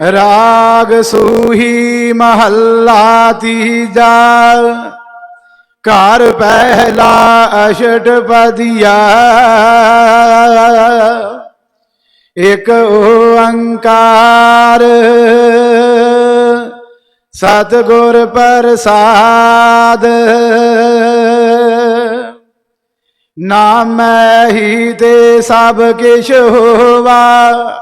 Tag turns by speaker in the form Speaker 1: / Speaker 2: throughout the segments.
Speaker 1: ਰਾਗ ਸੂਹੀ ਮਹੱਲਾ ਤੀਜਾ। ਘਰ ਪਹਿਲਾ ਅਸ਼ਟਪਦੀਆ ਇਕ ਓੰਕਾਰ। ਸਤਿਗੁਰ ਪ੍ਰਸਾਦ। ਨਾਮੈ ਹੀ ਤੇ ਸਭ ਕਿਛ ਹੋਵਾ।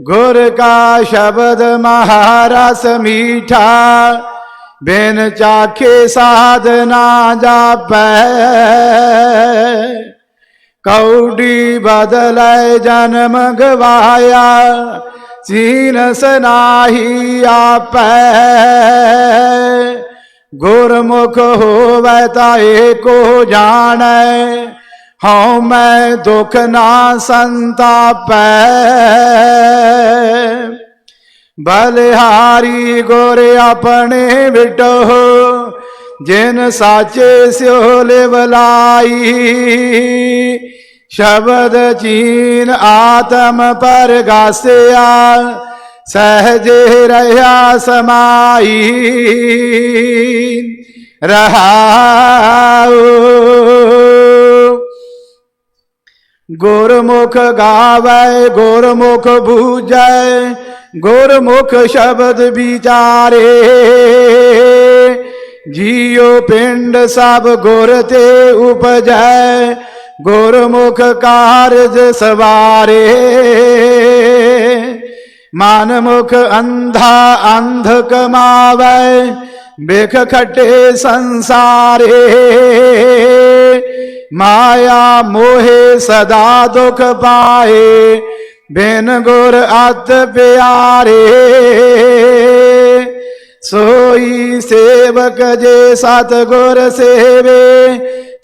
Speaker 1: गुर का शब्द महारस मीठा, बिन चाखे साधना जाप। कौडी बदल जन्म गवाया चीन सनाही आप। गुरमुख हो वैता को जाने ਹਉ ਮੈਂ ਦੁਖ ਨਾ ਸੰਤਾਪੈ। ਬਲਿਹਾਰੀ ਗੁਰ ਆਪਣੇ ਵਿਟੋ ਜਿਨ ਸਾਚੇ ਸਿਓ ਲਿਵਲਾਈ ਸ਼ਬਦ ਚੀਨ ਆਤਮ ਪਰਗਾਸਿਆ, ਸਹਜੇ ਰਹਾ ਸਮਾਈ। ਰਹਾਉ। गुरमुख गावै, गुरमुख बूजै गुरमुख शब्द विचारे। जियो पिंड सब गुर ते उपज, गुरमुख कार्य सवारे। मानमुख अंधा अंध कमावै, बेख खटे संसारे। माया मोहे सदा दुख पाए, बिन गुर अत प्यारे। सोई सेवक जे सतगुर सेवे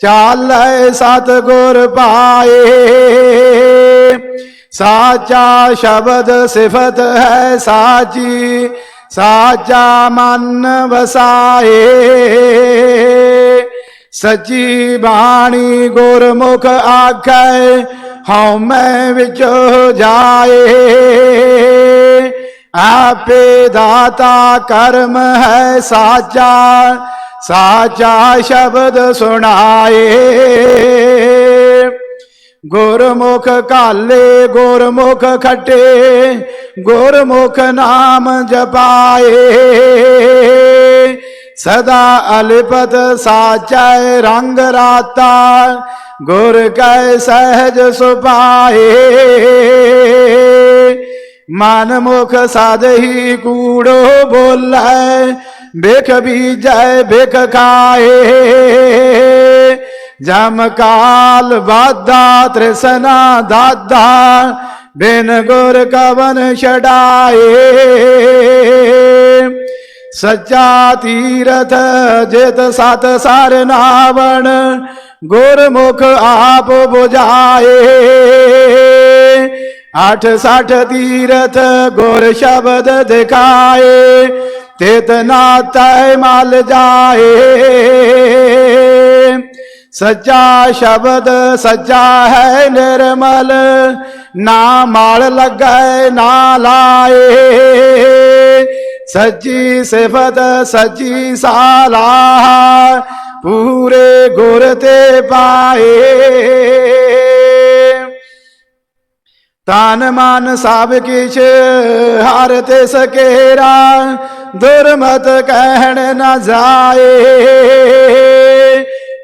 Speaker 1: चाल सतगुर पाए। साचा शब्द सिफत है साची, साचा मन बसाए। ਸਾਚਾ ਮਨ ਵਸਾਏ ਸਚੀ ਬਾਣੀ ਗੁਰਮੁਖ ਆਖੈ ਹਉ ਮੈਂ ਵਿੱਚ ਜਾਏ ਆਪੇ ਦਾਤਾ ਕਰਮ ਹੈ ਸਾਚਾ ਸਾਚਾ ਸ਼ਬਦ ਸੁਣਾਏ ਗੁਰਮੁਖ ਕਾਲੇ ਗੁਰਮੁਖ ਖਟੇ ਗੁਰਮੁਖ ਨਾਮ ਜਪਾਏ सदा अलिपत साचय रंग राता, गुर कै सहज सुपाए मन मुख साध ही कूड़ो बोल बेख भी जय बेख खाए। जमकाल बाधा त्रिसना दादा बिन गुर कवन छाए सच्चा तीरथ जित सत सार नावण, गुरमुख आप बुझाए। आठ साठ तीरथ गोर शब्द दिखाए तेतना तय माल जाए। सज्जा शब्द सज्जा है निर्मल, ना माल लगे ना लाए। ਸੱਚੀ ਸਿਫਤ, ਸੱਚੀ ਸਾਲਾਹ, ਪੂਰੇ ਗੁਰ ਤੇ ਪਾਏ। ਤਨ ਮਨ ਸਭ ਕਿਛ, ਹਰ ਤੇ ਸਕੇਰਾ ਦੁਰਮਤ ਕਹਿਣ ਨਾ ਜਾਏ।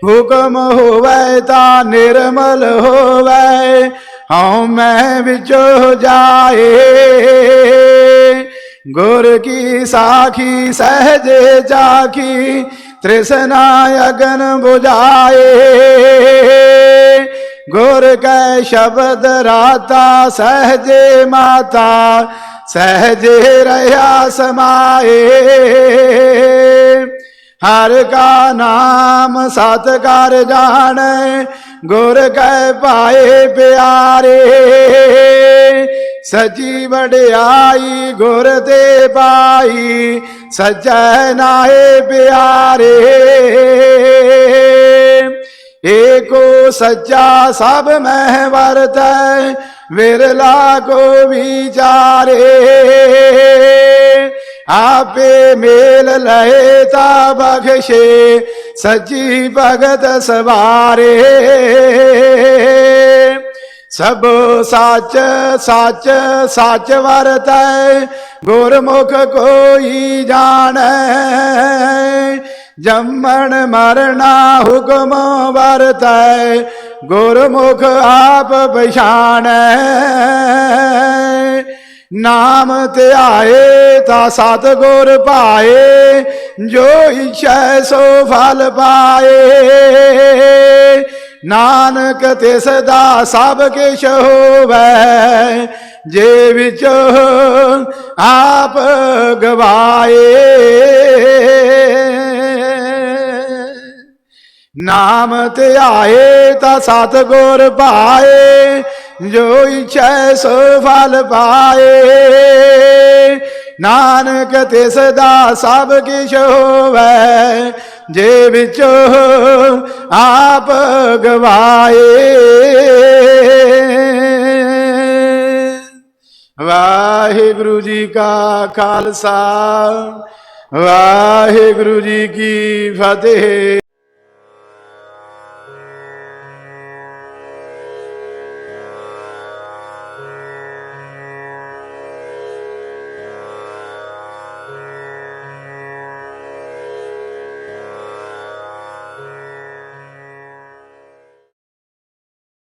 Speaker 1: ਹੁਕਮ ਹੋਵੇ ਤਾਂ ਨਿਰਮਲ ਹੋਵੇ, ਹਉ ਮੈਂ ਵਿੱਚੋ ਜਾਏ। गुर की साखी, सहजे जाखी तृष्णा अगन बुझाए। गुर कै शब्द राता, सहजे माता, सहजे रया समाए। हर का नाम सतकार कर जान, गुर कै पाए प्यारे। सजी आई गुर दे पाई बाई सजनाए प्यारे। एको सज्जा सब मह वरत विरला को विचारे आपे मेल लहेता बखशे, सजी भगत सवारे। ਸਭ ਸੱਚ ਸੱਚ ਸੱਚ ਵਰਤੈ, ਗੁਰਮੁਖ ਕੋਈ ਜਾਣੈ। ਜੰਮਣ ਮਰਣਾ ਹੁਕਮ ਵਰਤੈ, ਗੁਰਮੁਖ ਆਪ ਪਛਾਣੈ। ਨਾਮ ਤੇ ਧਿਆਏ ਤਾ ਸਤਿਗੁਰ ਪਾਏ, ਜੋ ਇਛੈ ਸੋ ਫਲ ਪਾਏ। ਨਾਨਕ ਤਿਸ ਦਾ ਸਭ ਕਿਛ ਹੋਵੇ, ਜੇ ਵਿੱਚ ਆਪ ਗਵਾਏ। ਨਾਮ ਤੇ ਆਏ ਤਾਂ ਸਤਿਗੁਰ ਪਾਏ, ਜੋ ਇਛੈ ਸੋ ਫਲ ਪਾਏ। ਨਾਨਕ ਤਿਸ ਦਾ ਸਭ ਕਿਛ ਹੋਵੈ ਜੇ ਵਿੱਚ ਆਪ ਗਵਾਏ। ਵਾਹਿਗੁਰੂ ਜੀ ਕਾ ਖਾਲਸਾ ਵਾਹਿਗੁਰੂ ਜੀ ਕੀ ਫਤਿਹ।